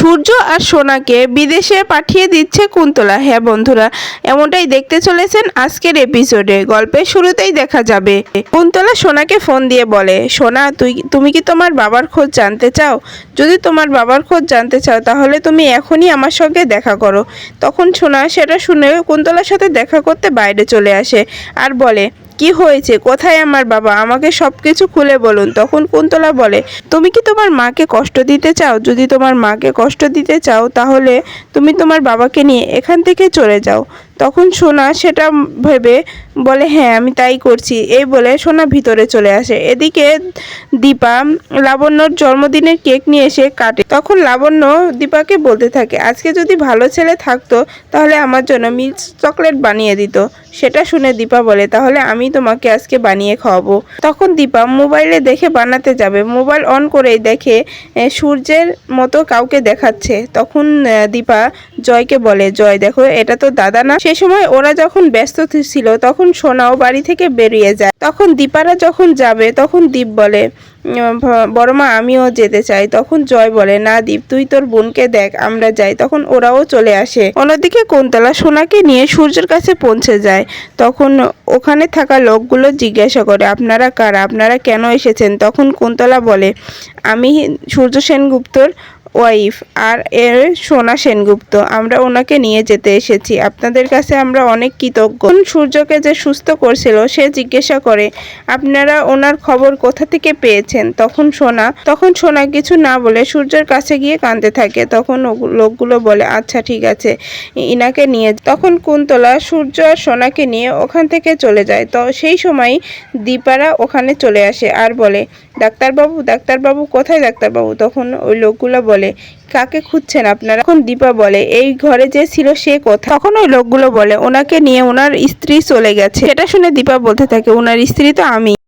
সূর্য আর সোনাকে বিদেশে পাঠিয়ে দিচ্ছে কুন্তলা। হ্যাঁ বন্ধুরা, এমনটাই দেখতে চলেছেন আজকের এপিসোডে গল্পের শুরুতেই দেখা যাবে। কুন্তলা সোনাকে ফোন দিয়ে বলে, সোনা, তুই, তুমি কি তোমার বাবার খোঁজ জানতে চাও? যদি তোমার বাবার খোঁজ জানতে চাও, তাহলে তুমি এখনই আমার সঙ্গে দেখা করো। তখন সোনা সেটা শুনে কুন্তলার সাথে দেখা করতে বাইরে চলে আসে আর বলে কি হয়েছে? কোথায় আমার বাবা? আমাকে সব কিছু খুলে বলুন। তখন কুন্তলা বলে, তুমি কি তোমার মাকে কষ্ট দিতে চাও? যদি তোমার মাকে কষ্ট দিতে চাও, তাহলে তুমি তোমার বাবাকে নিয়ে এখান থেকে চলে যাও। তখন সোনা সেটা ভেবে বলে হ্যাঁ আমি তাই করছি। এই বলে সোনা ভিতরে চলে আসে। এদিকে দীপা লাবণ্যর জন্মদিনের কেক নিয়ে এসে কাটে। তখন লাবণ্য দীপাকে বলতে থাকে, আজকে যদি ভালো ছেলে থাকতো, তাহলে আমার জন্য মিল্ক চকলেট বানিয়ে দিত। সেটা শুনে দীপা বলে, তাহলে আমি তোমাকে আজকে বানিয়ে খাওয়াবো। তখন দীপা মোবাইলে দেখে বানাতে যাবে। মোবাইল অন করেই দেখে সূর্যের মতো কাউকে দেখাচ্ছে। তখন দীপা জয়কে বলে জয় দেখো এটা তো দাদা না। সে সময় ওরা যখন ব্যস্ত ছিল তখন সোনাও বাড়ি থেকে বেরিয়ে যায়। তখন দীপারা যখন যাবে তখন দীপ বলে উম, ভ- বড় মা আমিও যেতে চাই। তখন জয় বলে না দীপ তুই তোর বোনকে দেখ আমরা যাই। তখন ওরাও চলে আসে। অন্যদিকে কোনতলা সোনাকে নিয়ে সূর্যের কাছে পৌঁছে যায়। তখন ওখানে থাকা লোকগুলো জিজ্ঞাসা করে আপনারা কারা? আপনারা কেন এসেছেন? তখন কুন্তলা বলে আমি সূর্য সেনগুপ্তর ওয়াইফ আর এর সোনা সেনগুপ্ত। আমরা ওনাকে নিয়ে যেতে এসেছি। আপনাদের কাছে আমরা অনেক কৃতজ্ঞ। সূর্যকে যে সুস্থ করছিল, সে জিজ্ঞাসা করে, আপনারা ওনার খবর কোথা থেকে পেয়েছেন? তখন সোনা তখন সোনা কিছু না বলে সূর্যের কাছে গিয়ে কাঁদতে থাকে। তখন লোকগুলো বলে আচ্ছা ঠিক আছে ইনাকে নিয়ে তখন কুন্তলা সূর্য আর সোনাকে নিয়ে ওখান থেকে চলে যায়। তো সেই সময় দীপারা ওখানে চলে আসে আর বলে ডাক্তারবাবু ডাক্তারবাবু, কোথায় ডাক্তারবাবু? তখন ওই লোকগুলো বলে, কাকে খুঁজছেন আপনারা? তখন দীপা বলে, এই ঘরে যে ছিল সে কোথায়? তখন ওই লোকগুলো বলে, ওনাকে নিয়ে ওনার স্ত্রী চলে গেছে। সেটা শুনে দীপা বলতে থাকে, ওনার স্ত্রী তো আমি।